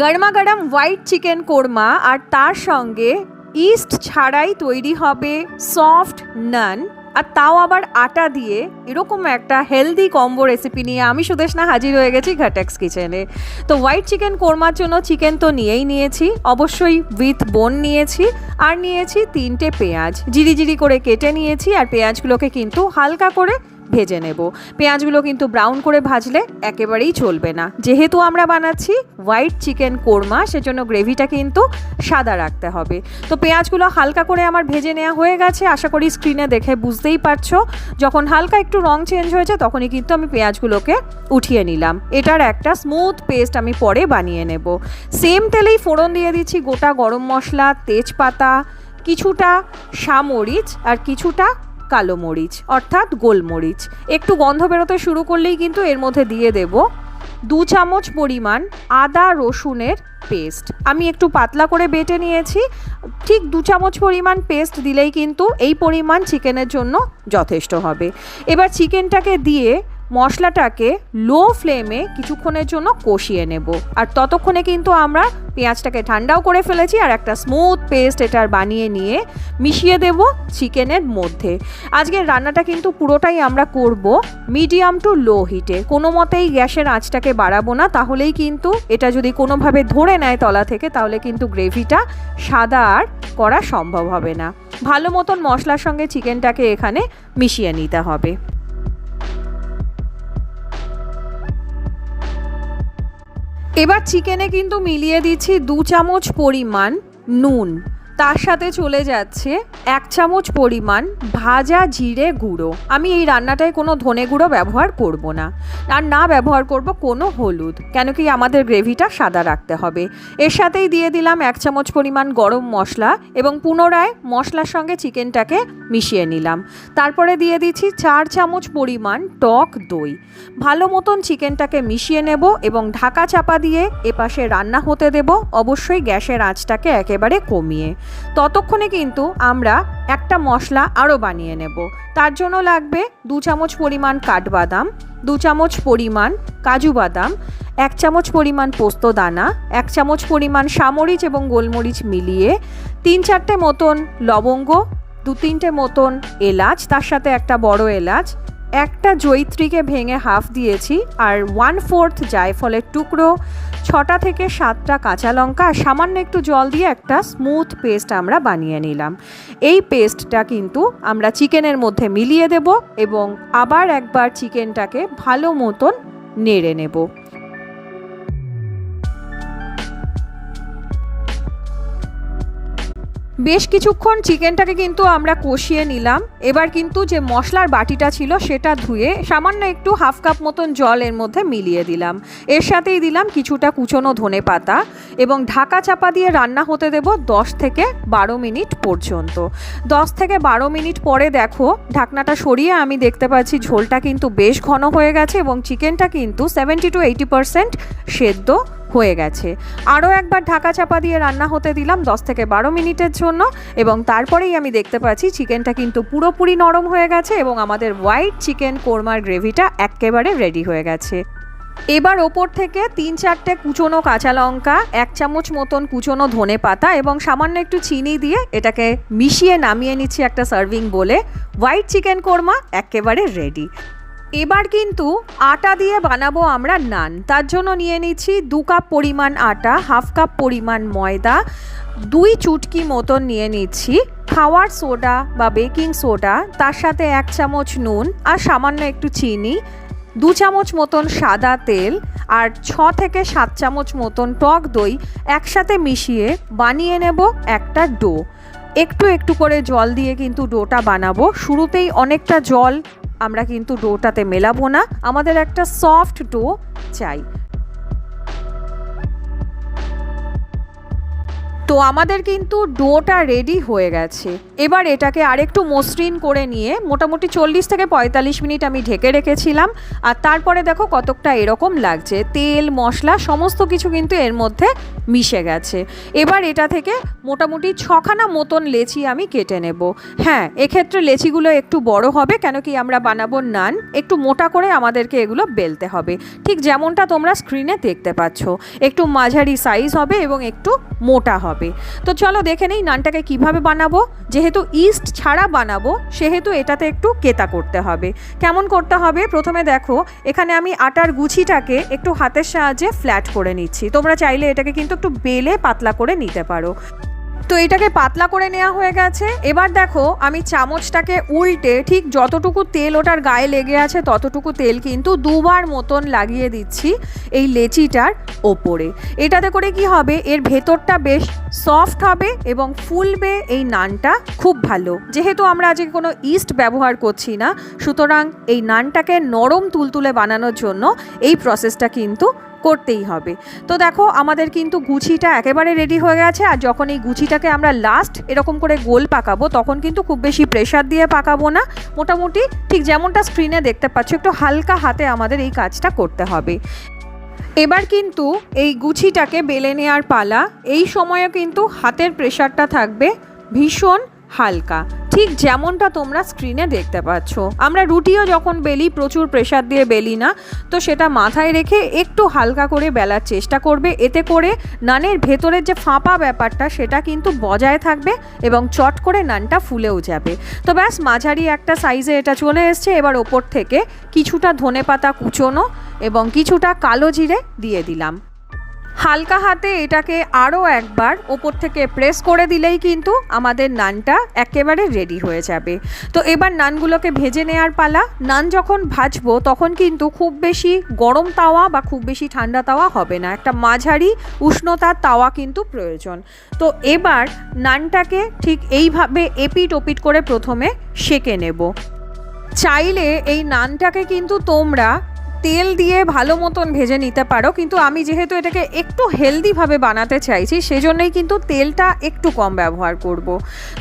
গরমা গরম white chicken korma আর তার সঙ্গে ইস্ট ছাড়াই তৈরি হবে সফট নান আর তাও আবার আটা দিয়ে এরকম একটা হেলদি কম্বো রেসিপি নিয়ে আমি সুদেশনা হাজির হয়ে গেছি ঘাটেক্স কিচেনে তো হোয়াইট চিকেন কোরমার জন্য চিকেন তো নিয়েই নিয়েছি, অবশ্যই উইথ বোন নিয়েছি আর নিয়েছি তিনটে পেঁয়াজ। জিরি জিরি করে কেটে নিয়েছি আর পেঁয়াজগুলোকে কিন্তু হালকা করে ভেজে নেব। পেঁয়াজগুলো কিন্তু ব্রাউন করে ভাজলে একেবারেই চলবে না। যেহেতু আমরা বানাচ্ছি হোয়াইট চিকেন কোরমা, সেজন্য গ্রেভিটা কিন্তু সাদা রাখতে হবে। তো পেঁয়াজগুলো হালকা করে আমার ভেজে নেওয়া হয়ে গেছে। আশা করি স্ক্রিনে দেখে বুঝতেই পারছ। যখন হালকা একটু রং চেঞ্জ হয়েছে, তখনই কিন্তু আমি পেঁয়াজগুলোকে উঠিয়ে নিলাম। এটার একটা স্মুথ পেস্ট আমি পরে বানিয়ে নেব। সেম তেলেই ফোড়ন দিয়ে দিচ্ছি গোটা গরম মশলা, তেজপাতা, কিছুটা সামরিচ আর কিছুটা কালো মরিচ, অর্থাৎ গোলমরিচ। একটু গন্ধ বেরোতে শুরু করলেই কিন্তু এর মধ্যে দিয়ে দেব দু চামচ পরিমাণ আদা রসুনের পেস্ট। আমি একটু পাতলা করে বেটে নিয়েছি। ঠিক দু চামচ পরিমাণ পেস্ট দিলেই কিন্তু এই পরিমাণ চিকেনের জন্য যথেষ্ট হবে। এবার চিকেনটাকে দিয়ে মশলাটাকে লো ফ্লেমে কিছুক্ষণের জন্য কষিয়ে নেব। আর ততক্ষণে কিন্তু আমরা পেঁয়াজটাকে ঠান্ডাও করে ফেলেছি আর একটা স্মুথ পেস্ট এটার বানিয়ে নিয়ে মিশিয়ে দেব চিকেনের মধ্যে। আজকের রান্নাটা কিন্তু পুরোটাই আমরা করব মিডিয়াম টু লো হিটে কোনো মতেই গ্যাসের আঁচটাকে বাড়াবো না, তাহলেই কিন্তু এটা যদি কোনোভাবে ধরে নেয় তলা থেকে, তাহলে কিন্তু গ্রেভিটা সাদা আর করা সম্ভব হবে না। ভালো মতন মশলার সঙ্গে চিকেনটাকে এখানে মিশিয়ে নিতে হবে। এবার চিকেনে কিন্তু মিলিয়ে দিচ্ছি দু চামচ পরিমাণ নুন। তার সাথে চলে যাচ্ছে এক চামচ পরিমাণ ভাজা জিরে গুঁড়ো। আমি এই রান্নাটায় কোনো ধনে গুঁড়ো ব্যবহার করব না আর না ব্যবহার করব কোনো হলুদ, কেন কি আমাদের গ্রেভিটা সাদা রাখতে হবে। এর সাথেই দিয়ে দিলাম এক চামচ পরিমাণ গরম মশলা এবং পুনরায় মশলার সঙ্গে চিকেনটাকে মিশিয়ে নিলাম। তারপরে দিয়ে দিচ্ছি চার চামচ পরিমাণ টক দই। ভালো মতন চিকেনটাকে মিশিয়ে নেব এবং ঢাকা চাপা দিয়ে এপাশে রান্না হতে দেব। অবশ্যই গ্যাসের আঁচটাকে একেবারে কমিয়ে। ততক্ষণে কিন্তু আমরা একটা মশলা আরও বানিয়ে নেব। তার জন্য লাগবে দু চামচ পরিমাণ কাঠবাদাম, দু চামচ পরিমাণ কাজু বাদাম, এক চামচ পরিমাণ পোস্ত দানা, এক চামচ পরিমাণ সামরিচ এবং গোলমরিচ মিলিয়ে তিন চারটে মতন লবঙ্গ, দু তিনটে মতন এলাচ, তার সাথে একটা বড় এলাচ একটা জৈত্রীকে ভেঙে হাফ দিয়েছি আর ওয়ান ফোর্থ জায়ফলের টুকরো, ছটা থেকে সাতটা কাঁচা লঙ্কা আর সামান্য একটু জল দিয়ে একটা স্মুথ পেস্ট আমরা বানিয়ে নিলাম। এই পেস্টটা কিন্তু আমরা চিকেনের মধ্যে মিলিয়ে দেব এবং আবার একবার চিকেনটাকে ভালো মতন নেড়ে নেব। বেশ কিছুক্ষণ চিকেনটাকে কিন্তু আমরা কষিয়ে নিলাম। এবার কিন্তু যে মশলার বাটিটা ছিল সেটা ধুয়ে সামান্য একটু হাফ কাপ মতন জল এর মধ্যে মিলিয়ে দিলাম। এর সাথেই দিলাম কিছুটা কুচনো ধনে পাতা এবং ঢাকা চাপা দিয়ে রান্না হতে দেব দশ থেকে বারো মিনিট পর্যন্ত। দশ থেকে বারো মিনিট পরে দেখো ঢাকনাটা সরিয়ে আমি দেখতে পাচ্ছি ঝোলটা কিন্তু বেশ ঘন হয়ে গেছে এবং চিকেনটা কিন্তু সেভেন্টি টু এইটি পারসেন্ট সেদ্ধ হয়ে গেছে। আরও একবার ঢাকা চাপা দিয়ে রান্না হতে দিলাম দশ থেকে বারো মিনিটের জন্য এবং তারপরেই আমি দেখতে পাচ্ছি চিকেনটা কিন্তু পুরোপুরি নরম হয়ে গেছে এবং আমাদের হোয়াইট চিকেন কোরমার গ্রেভিটা একেবারে রেডি হয়ে গেছে। এবার ওপর থেকে তিন চারটে কুচনো কাঁচা লঙ্কা, এক চামচ মতন কুচনো ধনে পাতা এবং সামান্য একটু চিনি দিয়ে এটাকে মিশিয়ে নামিয়ে নিচ্ছি একটা সার্ভিং বলে। হোয়াইট চিকেন কোরমা একেবারে রেডি। এবার কিন্তু আটা দিয়ে বানাবো আমরা নান। তার জন্য নিয়ে নিচ্ছি দু কাপ পরিমাণ আটা, হাফ কাপ পরিমাণ ময়দা, দুই চুটকি মতন নিয়ে নিচ্ছি খাওয়ার সোডা বা বেকিং সোডা, তার সাথে এক চামচ নুন আর সামান্য একটু চিনি, দু চামচ মতন সাদা তেল আর ছ থেকে সাত চামচ মতন টক দই একসাথে মিশিয়ে বানিয়ে নেব একটা ডো। একটু একটু করে জল দিয়ে কিন্তু ডোটা বানাবো। শুরুতেই অনেকটা জল আমরা কিন্তু ডোটাতে মেলাবো না। আমাদের একটা সফট ডো চাই। তো আমাদের কিন্তু ডোটা রেডি হয়ে গেছে। এবার এটাকে আরেকটু মসৃণ করে নিয়ে মোটামুটি চল্লিশ থেকে পঁয়তাল্লিশ মিনিট আমি ঢেকে রেখেছিলাম। আর তারপরে দেখো কতকটা এরকম লাগছে। তেল, মশলা সমস্ত কিছু কিন্তু এর মধ্যে মিশে গেছে। এবার এটা থেকে মোটামুটি ছখানা মতন লেচি আমি কেটে নেব। হ্যাঁ এক্ষেত্রে লেচিগুলো একটু বড় হবে, কেন কি আমরা বানাবো নান। একটু মোটা করে আমাদেরকে এগুলো বেলতে হবে। ঠিক যেমনটা তোমরা স্ক্রিনে দেখতে পাচ্ছ। একটু মাঝারি সাইজ হবে এবং একটু মোটা হবে। তো চলো দেখে নেই নানটাকে কীভাবে বানাবো। যেহেতু ইস্ট ছাড়া বানাবো, সেহেতু এটাতে একটু কেতা করতে হবে। কেমন করতে হবে? প্রথমে দেখো, এখানে আমি আটার গুছিটাকে একটু হাতের সাহায্যে ফ্ল্যাট করে নিচ্ছি। তোমরা চাইলে এটাকে কিন্তু একটু বেলে পাতলা করে নিতে পারো। তো এটাকে পাতলা করে নেওয়া হয়ে গেছে। এবার দেখো, আমি চামচটাকে উল্টে ঠিক যতটুকু তেল ওটার গায়ে লেগে আছে ততটুকু তেল কিন্তু দুবার মতন লাগিয়ে দিচ্ছি এই লেচিটার ওপরে। এটাতে করে কি হবে, এর ভেতরটা বেশ সফট হবে এবং ফুলবে এই নানটা খুব ভালো। যেহেতু আমরা আজকে কোনো ইস্ট ব্যবহার করছি না, সুতরাং এই নানটাকে নরম তুলতুলে বানানোর জন্য এই প্রসেসটা কিন্তু করতেই হবে। তো দেখো, আমাদের কিন্তু গুছিটা একেবারে রেডি হয়ে গেছে, আর যখন এই গুছিটাকে আমরা লাস্ট এরকম করে গোল পাকাবো, তখন কিন্তু খুব বেশি প্রেশার দিয়ে পাকাবো না। মোটামুটি ঠিক যেমনটা স্ক্রিনে দেখতে পাচ্ছ, একটু হালকা হাতে আমাদের এই কাজটা করতে হবে। এবার কিন্তু এই গুছিটাকে বেলে নেওয়ার পালা, এই সময়ে কিন্তু হাতের প্রেশারটা থাকবে ভীষণ। হালকা। ঠিক যেমনটা তোমরা স্ক্রিনে দেখতে পাচ্ছ। আমরা রুটিও যখন বেলি, প্রচুর প্রেশার দিয়ে বেলি না, তো সেটা মাথায় রেখে একটু হালকা করে বেলার চেষ্টা করবে। এতে করে নানের ভেতরের যে ফাঁপা ব্যাপারটা, সেটা কিন্তু বজায় থাকবে এবং চট করে নানটা ফুলেও যাবে। তো ব্যাস, মাঝারি একটা সাইজে এটা চলে এসছে। এবার ওপর থেকে কিছুটা ধনে পাতা কুচোনো এবং কিছুটা কালো জিরে দিয়ে দিলাম। হালকা হাতে এটাকে আরও একবার ওপর থেকে প্রেস করে দিলেই কিন্তু আমাদের নানটা একেবারে রেডি হয়ে যাবে। তো এবার নানগুলোকে ভেজে নেওয়ার পালা। নান যখন ভাজবো তখন কিন্তু খুব বেশি গরম তাওয়া বা খুব বেশি ঠান্ডা তাওয়া হবে না। একটা মাঝারি উষ্ণতার তাওয়া কিন্তু প্রয়োজন। তো এবার নানটাকে ঠিক এইভাবে এপিট ওপিট করে প্রথমে সেকে নেব। চাইলে এই নানটাকে কিন্তু তোমরা তেল দিয়ে ভালো মতন ভেজে নিতে পারো, কিন্তু আমি যেহেতু এটাকে একটু হেলদিভাবে বানাতে চাইছি, সেজন্যই কিন্তু তেলটা একটু কম ব্যবহার করব।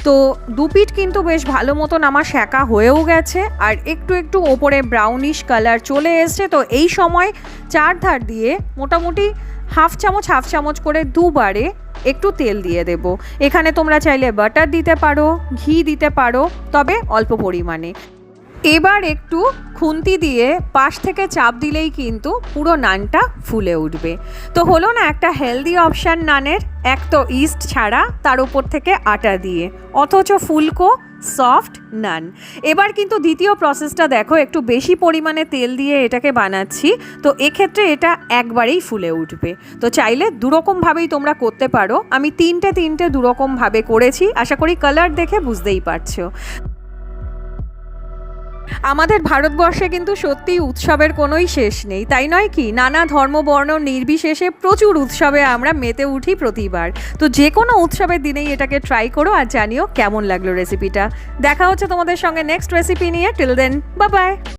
তো দুপিট কিন্তু বেশ ভালো মতন আমার সেকা হয়েও গেছে, আর একটু একটু ওপরে ব্রাউনিশ কালার চলে এসছে, তো এই সময় চার ধার দিয়ে মোটামুটি হাফ চামচ হাফ চামচ করে দুবারে একটু তেল দিয়ে দেব। এখানে তোমরা চাইলে বাটার দিতে পারো, ঘি দিতে পারো, তবে অল্প পরিমাণে। এবার একটু খুন্তি দিয়ে পাশ থেকে চাপ দিলেই কিন্তু পুরো নানটা ফুলে উঠবে। তো হলো না একটা হেলদি অপশান নানের, এক তো ইস্ট ছাড়া, তার উপর থেকে আটা দিয়ে। অথচ ফুলকো সফট নান। এবার কিন্তু দ্বিতীয় প্রসেসটা দেখো, একটু বেশি পরিমাণে তেল দিয়ে এটাকে বানাচ্ছি। তো এক্ষেত্রে এটা একবারেই ফুলে উঠবে। তো চাইলে দুরকমভাবেই তোমরা করতে পারো। আমি তিনটে তিনটে দুরকমভাবে করেছি। আশা করি কালার দেখে বুঝতেই পারছ। আমাদের ভারতবর্ষে কিন্তু সত্যি উৎসবের কোনোই শেষ নেই, তাই নয় কি? নানা ধর্ম, বর্ণ, নির্বিশেষে প্রচুর উৎসবে আমরা মেতে উঠি প্রতিবার। তো যে কোনো উৎসবের দিনেই এটাকে ট্রাই করো আর জানিও কেমন লাগল রেসিপিটা দেখা হচ্ছে তোমাদের সঙ্গে নেক্সট রেসিপি নিয়ে। টিল দেন বা বাই